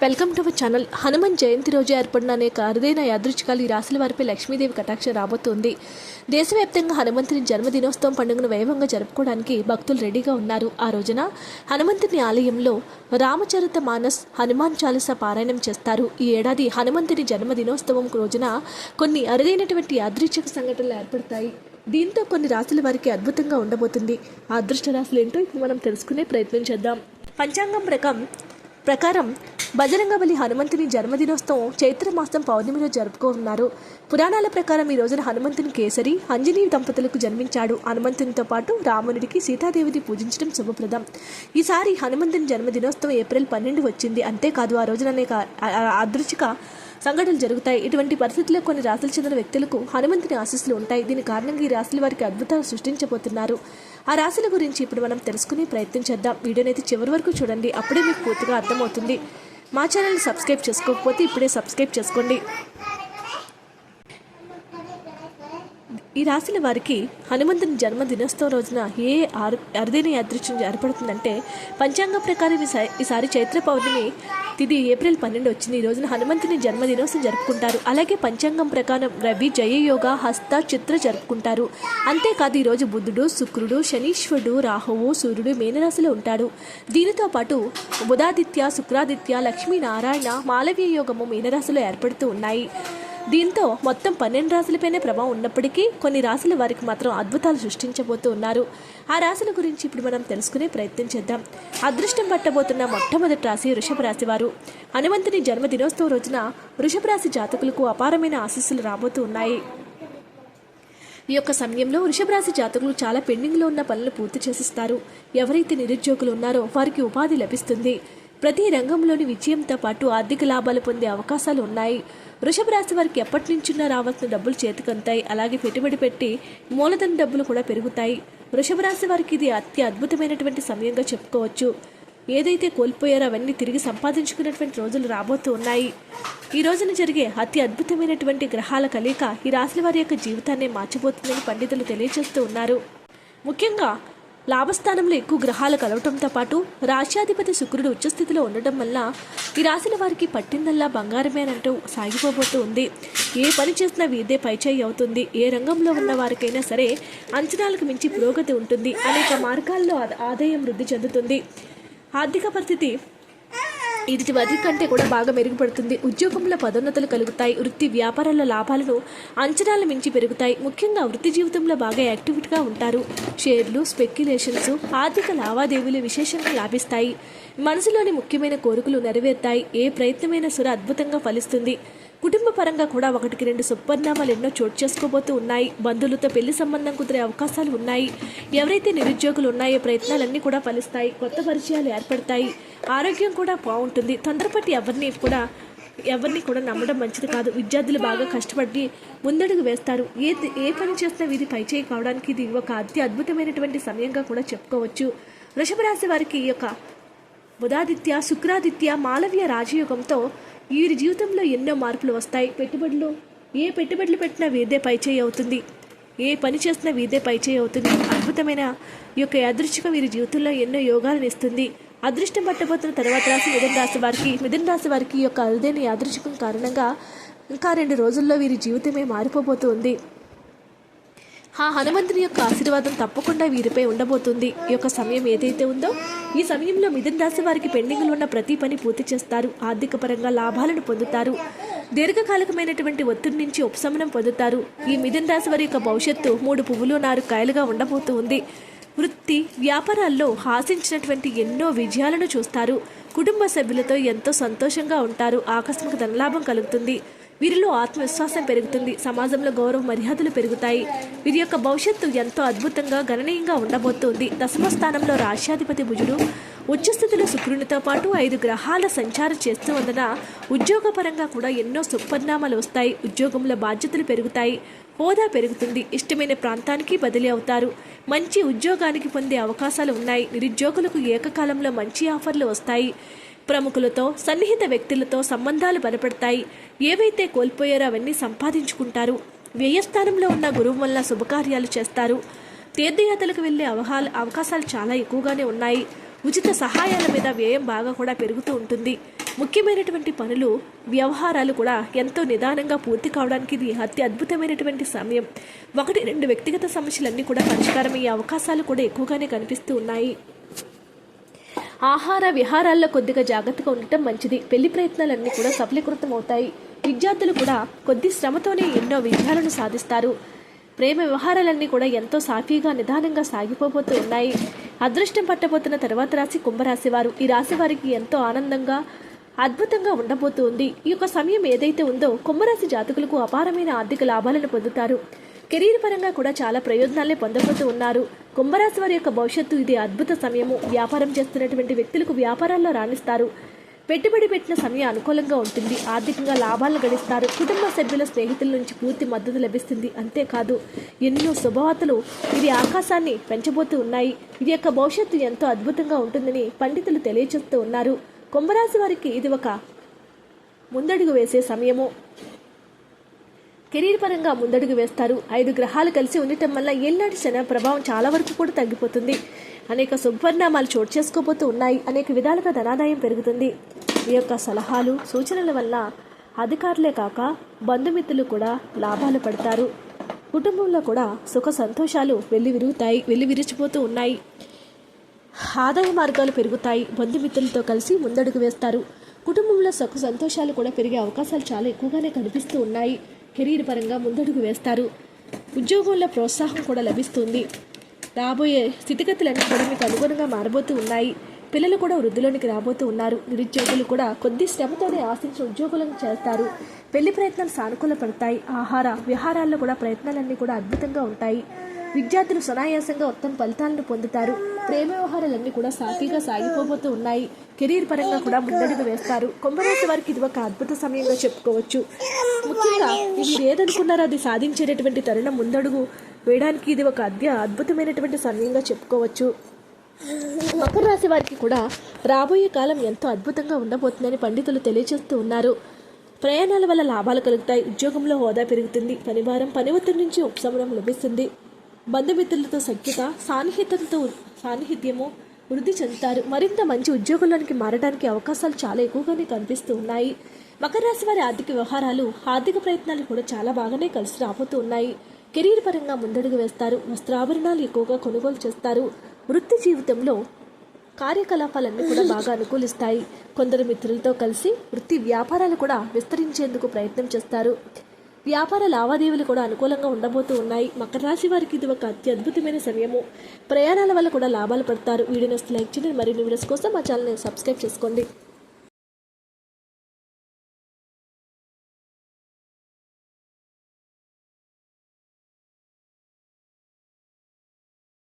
Welcome to our channel Hanuman Jayanti రోజు ఏర్పడిన అనేక అరుదైన యాదృచ్ఛికాలు ఈ రాశుల వారిపై లక్ష్మీదేవి కటాక్షం రాబోతోంది. దేశవ్యాప్తంగా హనుమంతుని జన్మదినోత్సవం పండుగను వైభవంగా జరుపుకోవడానికి భక్తులు రెడీగా ఉన్నారు. ఆ రోజున హనుమంతుని ఆలయంలో రామచరిత మానస్ హనుమాన్ చాలీస పారాయణం చేస్తారు. ఈ ఏడాది హనుమంతుని జన్మదినోత్సవం రోజున కొన్ని అరుదైనటువంటి యాదృచ్ఛిక సంఘటనలు ఏర్పడతాయి. దీంతో కొన్ని రాశుల వారికి అద్భుతంగా ఉండబోతుంది. ఆ అదృష్ట రాశులు ఏంటో ఇప్పుడు మనం తెలుసుకునే ప్రయత్నం చేద్దాం. పంచాంగం ప్రకారం ప్రకారం బజరంగబలి హనుమంతుని జన్మదినోత్సవం చైత్రమాసం పౌర్ణమిలో జరుపుకోనున్నారు. పురాణాల ప్రకారం ఈ రోజున హనుమంతుని కేసరి అంజనీ దంపతులకు జన్మించాడు. హనుమంతునితో పాటు రామునుడికి సీతాదేవిని పూజించడం శుభప్రదం. ఈసారి హనుమంతుని జన్మదినోత్సవం ఏప్రిల్ పన్నెండు వచ్చింది. అంతేకాదు ఆ రోజున అనేక అదృష్టిక సంఘటనలు జరుగుతాయి. ఇటువంటి పరిస్థితుల్లో కొన్ని రాశులు చెందిన వ్యక్తులకు హనుమంతుని ఆశీస్సులు ఉంటాయి. దీని కారణంగా ఈ రాశుల వారికి అద్భుతాలు సృష్టించబోతున్నారు. ఆ రాశుల గురించి ఇప్పుడు మనం తెలుసుకునే ప్రయత్నం చేద్దాం. వీడియోని అయితే చివరి వరకు చూడండి. అప్పుడే మీకు పూర్తిగా అర్థమవుతుంది. మా ఛానల్ని సబ్స్క్రైబ్ చేసుకోకపోతే ఇప్పుడే సబ్స్క్రైబ్ చేసుకోండి. ఈ రాశుల వారికి హనుమంతుని జన్మ దినోత్సవం రోజున ఏ ఆరు అరుదైన యాదృశ్యం ఏర్పడుతుందంటే పంచాంగం ప్రకారం ఈసారి చైత్ర పౌర్ణమి తిది ఏప్రిల్ పన్నెండు వచ్చింది. ఈ రోజున హనుమంతుని జన్మ దినోత్సవం జరుపుకుంటారు. అలాగే పంచాంగం ప్రకారం రవి జయయోగ హస్త చిత్ర జరుపుకుంటారు. అంతేకాదు ఈరోజు బుద్ధుడు శుక్రుడు శనీశ్వరుడు రాహువు సూర్యుడు మేనరాశిలో ఉంటాడు దీనితో పాటు బుధాదిత్య శుక్రాదిత్య లక్ష్మీనారాయణ మాలవీయ యోగము మీనరాశిలో ఏర్పడుతూ ఉన్నాయి. దీంతో మొత్తం పన్నెండు రాశులపైనే ప్రభావం ఉన్నప్పటికీ కొన్ని రాశుల వారికి మాత్రం అద్భుతాలు సృష్టించబోతూ ఉన్నారు. ఆ రాశుల గురించి ఇప్పుడు మనం తెలుసుకునే ప్రయత్నం చేద్దాం. అదృష్టం పట్టబోతున్న మొట్టమొదటి రాశి వృషభ రాశి వారు. హనుమంతుని జన్మదినోత్సవం రోజున వృషభ రాశి జాతకులకు అపారమైన ఆశీస్సులు రాబోతూ ఉన్నాయి. ఈ యొక్క సమయంలో వృషభరాశి జాతకులు చాలా పెండింగ్లో ఉన్న పనులు పూర్తి చేసిస్తారు. ఎవరైతే నిరుద్యోగులు ఉన్నారో వారికి ఉపాధి లభిస్తుంది. ప్రతి రంగంలోని విజయంతో పాటు ఆర్థిక లాభాలు పొందే అవకాశాలు ఉన్నాయి. వృషభ రాశి వారికి ఎప్పటి నుంచున్నా రావాల్సిన డబ్బులు చేతికంతాయి. అలాగే పెట్టుబడి పెట్టి మూలధన డబ్బులు కూడా పెరుగుతాయి. వృషభ రాశి వారికి ఇది అతి అద్భుతమైనటువంటి సమయంగా చెప్పుకోవచ్చు. ఏదైతే కోల్పోయారో అవన్నీ తిరిగి సంపాదించుకున్నటువంటి రోజులు రాబోతూ ఉన్నాయి. ఈ రోజున జరిగే అతి అద్భుతమైనటువంటి గ్రహాల కలయిక ఈ రాశుల వారి యొక్క జీవితాన్ని మార్చబోతుందని పండితులు తెలియజేస్తూ ఉన్నారు. ముఖ్యంగా లాభస్థానంలో ఎక్కువ గ్రహాలు కలవటంతో పాటు రాశ్యాధిపతి శుక్రుడు ఉచ్చస్థితిలో ఉండటం వల్ల ఈ రాశుల వారికి పట్టిందల్లా బంగారమేనంటూ సాగిపోబోతూ ఉంది. ఏ పని చేసినా వీదే పైచేయి అవుతుంది. ఏ రంగంలో ఉన్న వారికైనా సరే అంచనాలకు మించి పురోగతి ఉంటుంది. అనేక మార్గాల్లో ఆదాయం వృద్ధి చెందుతుంది. ఆర్థిక పరిస్థితి ఇది వది కంటే కూడా బాగా మెరుగుపడుతుంది. ఉద్యోగంలో పదోన్నతులు కలుగుతాయి. వృత్తి వ్యాపారాల లాభాలను అంచనాల మించి పెరుగుతాయి. ముఖ్యంగా వృత్తి జీవితంలో బాగా యాక్టివిటీగా ఉంటారు. షేర్లు స్పెక్యులేషన్స్ ఆర్థిక లావాదేవీలు విశేషంగా లాభిస్తాయి. మనసులోని ముఖ్యమైన కోరికలు నెరవేరుతాయి. ఏ ప్రయత్నమైన సుర అద్భుతంగా ఫలిస్తుంది. కుటుంబ పరంగా కూడా ఒకటికి రెండు సుపరిణామాలు ఎన్నో చోటు చేసుకోబోతూ ఉన్నాయి. బంధువులతో పెళ్ళి సంబంధం కుదిరే అవకాశాలు ఉన్నాయి. ఎవరైతే నిరుద్యోగులు ఉన్నాయో ప్రయత్నాలన్నీ కూడా ఫలిస్తాయి. కొత్త పరిచయాలు ఏర్పడతాయి. ఆరోగ్యం కూడా బాగుంటుంది. తొందరపాటి ఎవరిని కూడా ఎవరిని కూడా నమ్మడం మంచిది కాదు. విద్యార్థులు బాగా కష్టపడి ముందడుగు వేస్తారు. ఏ ఏ పని చేసినా వీరి పైచేయి కావడానికి ఇది ఒక అతి అద్భుతమైనటువంటి సమయంగా కూడా చెప్పుకోవచ్చు. వృషభ రాశి వారికి ఈ యొక్క బుధాదిత్య శుక్రాదిత్య మాలవ్య రాజయోగంతో వీరి జీవితంలో ఎన్నో మార్పులు వస్తాయి. పెట్టుబడులు ఏ పెట్టుబడులు పెట్టినా వీదే పైచేయి అవుతుంది. ఏ పని చేసినా వీదే పైచేయి అవుతుంది. అద్భుతమైన ఈ యొక్క యాదృచ్ఛిక వీరి జీవితంలో ఎన్నో యోగాలను ఇస్తుంది అదృష్టం పట్టబోతున్న తర్వాత రాసి మిథున రాశి వారికి మిథున రాశి వారికి ఈ యొక్క అరుదైన యాదృచ్ఛికం కారణంగా ఇంకా రెండు రోజుల్లో వీరి జీవితమే మారిపోబోతుంది. ఆ హనుమంతుని యొక్క ఆశీర్వాదం తప్పకుండా వీరిపై ఉండబోతుంది. ఈ యొక్క సమయం ఏదైతే ఉందో ఈ సమయంలో మిథున రాశి వారికి పెండింగ్లో ఉన్న ప్రతి పని పూర్తి చేస్తారు. ఆర్థిక పరంగా లాభాలను పొందుతారు. దీర్ఘకాలికమైనటువంటి ఒత్తిడి నుంచి ఉపశమనం పొందుతారు. ఈ మిథున రాశి వారి యొక్క భవిష్యత్తు మూడు పువ్వులు నారు కాయలుగా ఉండబోతూ ఉంది. వృత్తి వ్యాపారాల్లో ఆశించినటువంటి ఎన్నో విజయాలను చూస్తారు. కుటుంబ సభ్యులతో ఎంతో సంతోషంగా ఉంటారు. ఆకస్మిక ధనలాభం కలుగుతుంది. వీరిలో ఆత్మవిశ్వాసం పెరుగుతుంది సమాజంలో గౌరవ మర్యాదలు పెరుగుతాయి. వీరి యొక్క భవిష్యత్తు ఎంతో అద్భుతంగా గణనీయంగా ఉండబోతోంది. దశమ స్థానంలో రాష్ట్రాధిపతి భుజుడు ఉచ్చస్థితిలో శుక్రునితో పాటు ఐదు గ్రహాల సంచారం చేస్తూ ఉన్నన ఉద్యోగపరంగా కూడా ఎన్నో సుపరిణామాలు వస్తాయి. ఉద్యోగంలో బాధ్యతలు పెరుగుతాయి. హోదా పెరుగుతుంది. ఇష్టమైన ప్రాంతానికి బదిలీ అవుతారు. మంచి ఉద్యోగానికి పొందే అవకాశాలు ఉన్నాయి. నిరుద్యోగులకు ఏకకాలంలో మంచి ఆఫర్లు వస్తాయి. ప్రముఖులతో సన్నిహిత వ్యక్తులతో సంబంధాలు బలపడతాయి. ఏవైతే కోల్పోయారో అవన్నీ సంపాదించుకుంటారు. వ్యయస్థానంలో ఉన్న గురువు వల్ల శుభకార్యాలు చేస్తారు. తీర్థయాత్రలకు వెళ్ళే అవహాల అవకాశాలు చాలా ఎక్కువగానే ఉన్నాయి. ఉచిత సహాయాల మీద వ్యయం బాగా కూడా పెరుగుతూ ఉంటుంది. ముఖ్యమైనటువంటి పనులు వ్యవహారాలు కూడా ఎంతో నిదానంగా పూర్తి కావడానికి ఇది అతి అద్భుతమైనటువంటి సమయం. ఒకటి రెండు వ్యక్తిగత సమస్యలన్నీ కూడా పరిష్కారమయ్యే అవకాశాలు కూడా ఎక్కువగానే కనిపిస్తూ ఉన్నాయి. ఆహార విహారాల్లో కొద్దిగా జాగ్రత్తగా ఉండటం మంచిది. పెళ్ళి ప్రయత్నాలన్నీ కూడా సఫలీకృతం అవుతాయి విద్యార్థులు కూడా కొద్ది శ్రమతోనే ఎన్నో విజయాలను సాధిస్తారు. ప్రేమ వ్యవహారాలన్నీ కూడా ఎంతో సాఫీగా నిదానంగా సాగిపోబోతూ ఉన్నాయి. అదృష్టం పట్టబోతున్న తర్వాత రాశి కుంభరాశి వారు. ఈ రాశి వారికి ఎంతో ఆనందంగా అద్భుతంగా ఉండబోతుంది. ఈ యొక్క సమయం ఏదైతే ఉందో కుంభరాశి జాతకులకు అపారమైన ఆర్థిక లాభాలను పొందుతారు. కెరీర్ పరంగా కూడా చాలా ప్రయోజనాలే పొందబోతూ ఉన్నారు. కుంభరాశి వారి యొక్క భవిష్యత్తు ఇది అద్భుత సమయము. వ్యాపారం చేస్తున్నటువంటి వ్యక్తులకు వ్యాపారాల్లో రాణిస్తారు. పెట్టుబడి పెట్టిన సమయం అనుకూలంగా ఉంటుంది. ఆర్థికంగా లాభాలు గడిస్తారు కుటుంబ సభ్యుల స్నేహితుల నుంచి పూర్తి మద్దతు లభిస్తుంది. అంతేకాదు ఎన్నో శుభవార్తలు ఇది ఆకాశాన్ని పెంచబోతూ ఉన్నాయి. ఇది యొక్క భవిష్యత్తు ఎంతో అద్భుతంగా ఉంటుందని పండితులు తెలియజేస్తూ ఉన్నారు. కుంభరాశి వారికి ఇది ఒక ముందడుగు వేసే సమయము. కెరీర్ పరంగా ముందడుగు వేస్తారు. ఐదు గ్రహాలు కలిసి ఉండటం వల్ల ఏళ్ళనాటి శని ప్రభావం చాలా వరకు కూడా తగ్గిపోతుంది. అనేక శుభపరిణామాలు చోటు చేసుకోబోతూ ఉన్నాయి. అనేక విధాలుగా ధనాదాయం పెరుగుతుంది. ఈ యొక్క సలహాలు సూచనల వల్ల అధికారులే కాక బంధుమిత్రులు కూడా లాభాలు పడతారు. కుటుంబంలో కూడా సుఖ సంతోషాలు వెళ్ళి విరుగుతాయి వెళ్ళి విరిచిపోతూ ఉన్నాయి. ఆదాయ మార్గాలు పెరుగుతాయి. బంధుమిత్రులతో కలిసి ముందడుగు వేస్తారు. కుటుంబంలో సుఖ సంతోషాలు కూడా పెరిగే అవకాశాలు చాలా ఎక్కువగానే కనిపిస్తూ ఉన్నాయి. కెరీర్ పరంగా ముందడుగు వేస్తారు. ఉద్యోగంలో ప్రోత్సాహం కూడా లభిస్తుంది. రాబోయే స్థితిగతులన్నీ కూడా మీకు అనుగుణంగా మారబోతూ ఉన్నాయి. పిల్లలు కూడా వృద్ధిలోనికి రాబోతూ ఉన్నారు. నిరుద్యోగులు కూడా కొద్ది శ్రమతోనే ఆశించిన ఉద్యోగులను చేస్తారు పెళ్ళి ప్రయత్నాలు సానుకూల పడతాయి. ఆహార విహారాల్లో కూడా ప్రయత్నాలన్నీ కూడా అద్భుతంగా ఉంటాయి. విద్యార్థులు సునాయాసంగా ఉత్తమ ఫలితాలను పొందుతారు. ప్రేమ వ్యవహారాలన్నీ కూడా సాఫీగా సాగిపోబోతూ ఉన్నాయి. కెరీర్ పరంగా కూడా ముందడుగు వేస్తారు. కుంభరాశి వారికి ఇది ఒక అద్భుత సమయంగా చెప్పుకోవచ్చు. ముఖ్యంగా మీరు ఏదనుకున్నారో అది సాధించేటటువంటి తరుణం ముందడుగు వేయడానికి ఇది ఒక అద్య అద్భుతమైనటువంటి సమయంగా చెప్పుకోవచ్చు. మకర రాశి వారికి కూడా రాబోయే కాలం ఎంతో అద్భుతంగా ఉండబోతుందని పండితులు తెలియజేస్తూ ఉన్నారు. ప్రయాణాల వల్ల లాభాలు కలుగుతాయి. ఉద్యోగంలో హోదా పెరుగుతుంది. పనిభారం పని ఒత్తిడి నుంచి ఉపశమనం లభిస్తుంది. బంధుమిత్రులతో సఖ్యత సాన్నిహిత్యంతో సాన్నిహిత్యము వృద్ధి చెందుతారు. మరింత మంచి ఉద్యోగంలోనికి మారడానికి అవకాశాలు చాలా ఎక్కువగానే కనిపిస్తూ ఉన్నాయి. మకర రాశి వారి ఆర్థిక వ్యవహారాలు ఆర్థిక ప్రయత్నాలు కూడా చాలా బాగానే కలిసి రాబోతూ ఉన్నాయి. కెరీర్ పరంగా ముందడుగు వేస్తారు. వస్త్రాభరణాలు ఎక్కువగా కొనుగోలు చేస్తారు. వృత్తి జీవితంలో కార్యకలాపాలన్నీ కూడా బాగా అనుకూలిస్తాయి. కొందరు మిత్రులతో కలిసి వృత్తి వ్యాపారాలు కూడా విస్తరించేందుకు ప్రయత్నం చేస్తారు. వ్యాపార లావాదేవీలు కూడా అనుకూలంగా ఉండబోతూ ఉన్నాయి. మకర రాశి వారికి ఇది ఒక అత్యద్భుతమైన సమయము. ప్రయాణాల వల్ల కూడా లాభాలు పడతారు. వీడియోని లైక్ చేయండి. మరిన్ని వీడియోస్ కోసం మా ఛానల్ని సబ్స్క్రైబ్ చేసుకోండి.